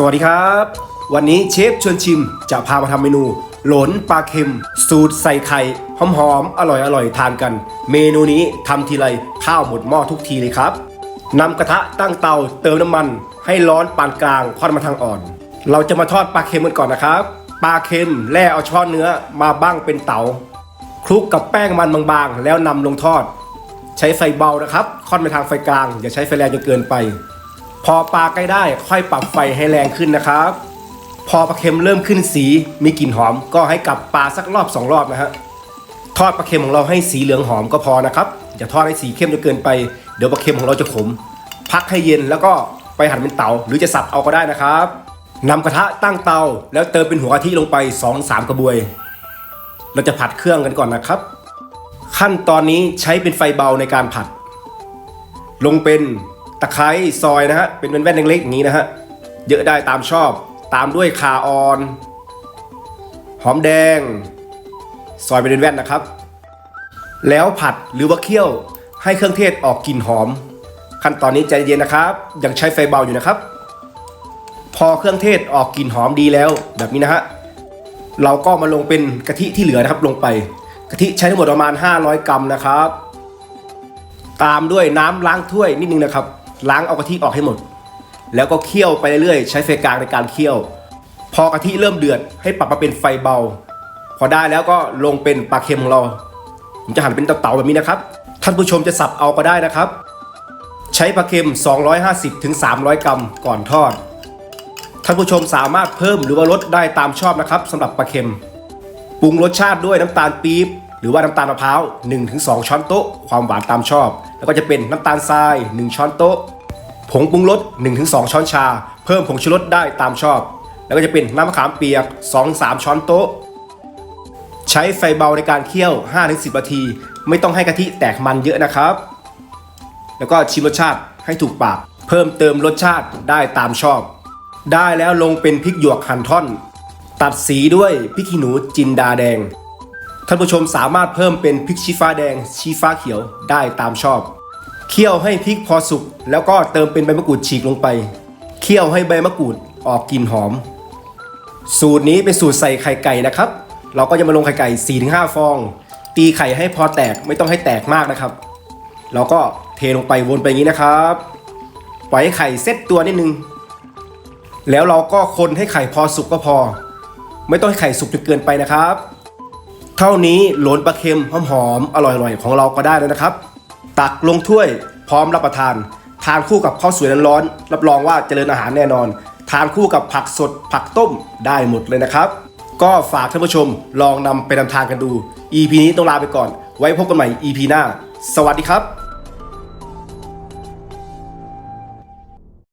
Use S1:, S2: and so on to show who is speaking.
S1: สวัสดีครับ วันนี้เชฟชวนชิมจะพามาทำเมนู หลนปลาเค็ม สูตรใส่ไข่หอมๆอร่อยๆทานกัน เมนูนี้ทำทีไรข้าวหมดหม้อทุกทีเลยครับนำกระทะตั้งเตาเติมน้ำมัน ให้ร้อนปานกลางทอดมาทางอ่อน เราจะมาทอดปลาเค็มกันก่อนนะครับปลาเค็มแล่เอาช้อนเนื้อมาบ้างเป็นเตาคลุกกับแป้งมันบางๆ แล้วนำลงทอด ใช้ไฟเบานะครับค่อนไปทางไฟกลาง อย่าใช้ไฟแรงจนเกินไป พอปลาใกล้ได้ค่อยปรับไฟให้แรงขึ้นนะครับ พอปลาเค็มเริ่มขึ้นสีมีกลิ่นหอม ก็ให้กลับปลาสักรอบสองรอบนะฮะทอดปลาเค็มของเราให้สีเหลืองหอมก็พอนะครับอย่าทอดให้สีเข้มจนเกินไปเดี๋ยวปลาเค็มของเราจะขม พักให้เย็นแล้วก็ไปหั่นเป็นเตาหรือจะสับเอาก็ได้นะครับนำกระทะตั้งเตาแล้วเติมเป็นหัวกะทิลงไป 2-3 กระบวย เราจะผัดเครื่องกันก่อนนะครับ ขั้นตอนนี้ใช้เป็นไฟเบาในการผัด ลงเป็น ตะไคร้ซอยนะฮะเป็นแว่นเล็กๆอย่างนี้นะฮะเยอะได้ตามชอบ ตามด้วยคาออน หอมแดง ซอยเป็นแว่นนะครับ แล้วผัดหรือว่าเคี่ยวให้เครื่องเทศออกกลิ่นหอม ขั้นตอนนี้ใจเย็นนะครับ ยังใช้ไฟเบาอยู่นะครับ พอเครื่องเทศออกกลิ่นหอมดีแล้วแบบนี้นะฮะเราก็มาลงเป็นกะทิที่เหลือนะครับลงไป กะทิใช้ทั้งหมดประมาณ 500 กรัมนะครับ ตามด้วยน้ำล้างถ้วยนิดนึงนะครับ ล้างเอากะทิออกให้หมด แล้วก็เคี่ยวไปเรื่อยๆ ใช้ไฟกลางในการเคี่ยว พอกะทิเริ่มเดือดให้ปรับมาเป็นไฟเบา พอได้แล้วก็ลงเป็นปลาเค็มของเรา ผมจะหั่นเป็นเต๋าๆแบบนี้นะครับ ท่านผู้ชมจะสับเอาก็ได้นะครับ ใช้ปลาเค็ม 250ถึง300 กรัมก่อนทอด ท่านผู้ชมสามารถเพิ่มหรือว่าลดได้ตามชอบนะครับสำหรับปลาเค็ม ปรุงรสชาติด้วยน้ำตาลปี๊บหรือว่าน้ำตาลมะพร้าว 1-2 ช้อนโต๊ะความหวานตามชอบ แล้วก็จะเป็นน้ำตาลทราย 1 ช้อนโต๊ะ ผงปรุงรส1-2 ช้อนชา เพิ่มผงชูรสได้ตามชอบ แล้วก็จะเป็นน้ำมะขามเปียก 2-3 ช้อนโต๊ะ ใช้ไฟเบาในการเคี่ยว 5-10 นาที ไม่ต้องให้กะทิแตกมันเยอะนะครับ แล้วก็ชิมรสชาติให้ถูกปาก เพิ่มเติมรสชาติได้ตามชอบ ได้แล้วลงเป็นพริกหยวกหั่นท่อน ตัดสีด้วยพริกขี้หนูจินดาแดง ท่านผู้ชมสามารถเพิ่มเป็นพริกชี้ฟ้าแดงชี้ฟ้าเขียวได้ตามชอบ เคี่ยวให้พริกพอสุกแล้วก็เติมเป็นใบมะกรูดฉีกลงไป เคี่ยวให้ใบมะกรูดออกกลิ่นหอม สูตรนี้เป็นสูตรใส่ไข่ไก่นะครับ เราก็จะมาลงไข่ไก่4-5 ฟอง ตีไข่ให้พอแตกไม่ต้องให้แตกมากนะครับ เราก็เทลงไปวนไปอย่างนี้นะครับ ปล่อยให้ไข่เซตตัวนิดนึง แล้วเราก็คนให้ไข่พอสุกก็พอ ไม่ต้องให้ไข่สุกจนเกินไปนะครับ เท่านี้โหลนปลาเค็มหอมๆอร่อยๆของเราก็ได้แล้วนะครับ ตักลงถ้วยพร้อมรับประทาน ทานคู่กับข้าวสวยร้อนๆรับรองว่าเจริญอาหารแน่นอน ทานคู่กับผักสดผักต้มได้หมดเลยนะครับ ก็ฝากท่านผู้ชมลองนำไปนำทางกันดู EP นี้ต้องลาไปก่อน ไว้พบกันใหม่ EP หน้า สวัสดีครับ